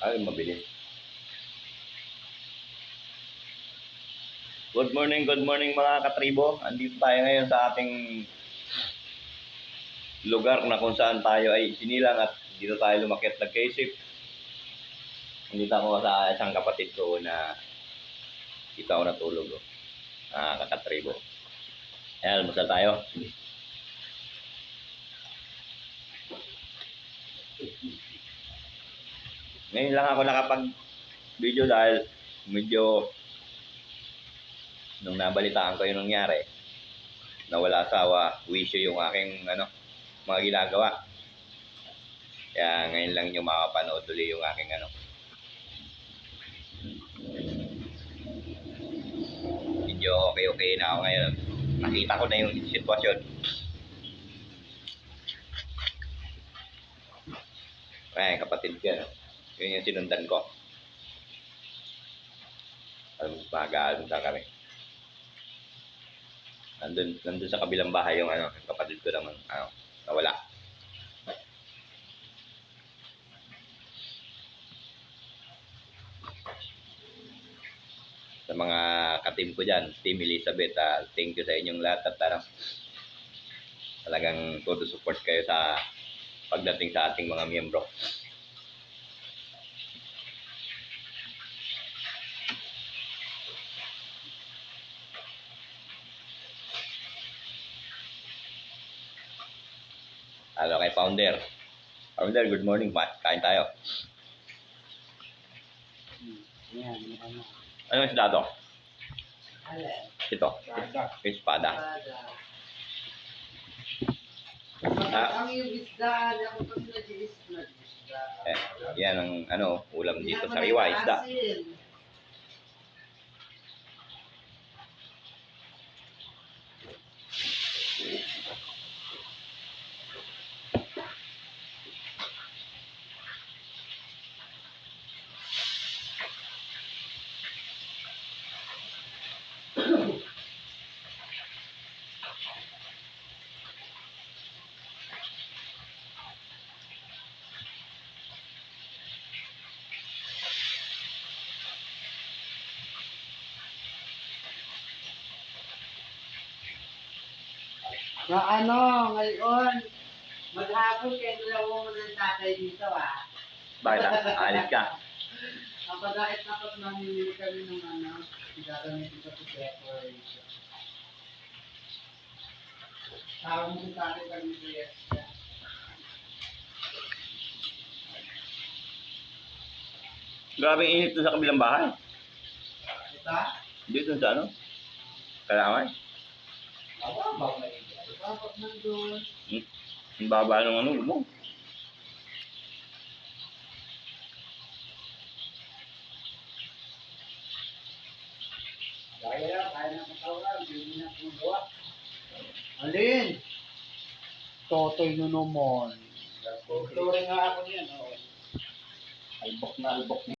Ay, mabilis. Good morning, good morning mga katribo. Andito tayo ngayon sa ating lugar na kung saan tayo ay sinilang at dito tayo lumakit nagkaisip. Nandito ako sa isang kapatid ko na dito ako natulog. Oh. Ah, kakatribo. Ayan, almusal tayo. Ngayon lang ako nakapag video dahil medyo nung nabalitaan ko yung nangyari nawala asawa, wisyo yung aking ano, mga ginagawa. Kaya ngayon lang yung makapanood ulit yung aking ano. Medyo okay-okay na ako ngayon. Nakita ko na yung sitwasyon. Ay, kapatid ko, no? Yun yung sinundan ko. Alam, mag-aalam sa kami. Nandun, nandun sa kabilang bahay yung ano, kapatid ko naman, ano, nawala. Sa mga katim ko dyan, Team Elizabeth, ah, thank you sa inyong lahat at ano, talagang todo support kayo sa pagdating sa ating mga miyembro. Hello kay Founder. Founder, good morning. Ma- Kain tayo. Yan, yung ano. Anong isda to? Ito. Espada. Ah. Ang yung isda, ang pag nag-is na isda. Eh, yan ang ano, ulam dito sa Riwa, isda. Na ano, ngayon, maghapon kayo dalawa mo ng tatay dito ah. Bakit ah? Alis ka? Ang pagkait na pag namimili kami ng ano, gagamitin ko sa decoration. Tawag mo sa tatay kami sa yes. Grabe init sa kabilang bahay. Ito? Dito sa ano? Kalamay. Awa, ba may Dapat nandun. Ang baba ng ano mo. Alin? Totoy no naman. Tuturing nga ako niyan. Oh. Albok na albok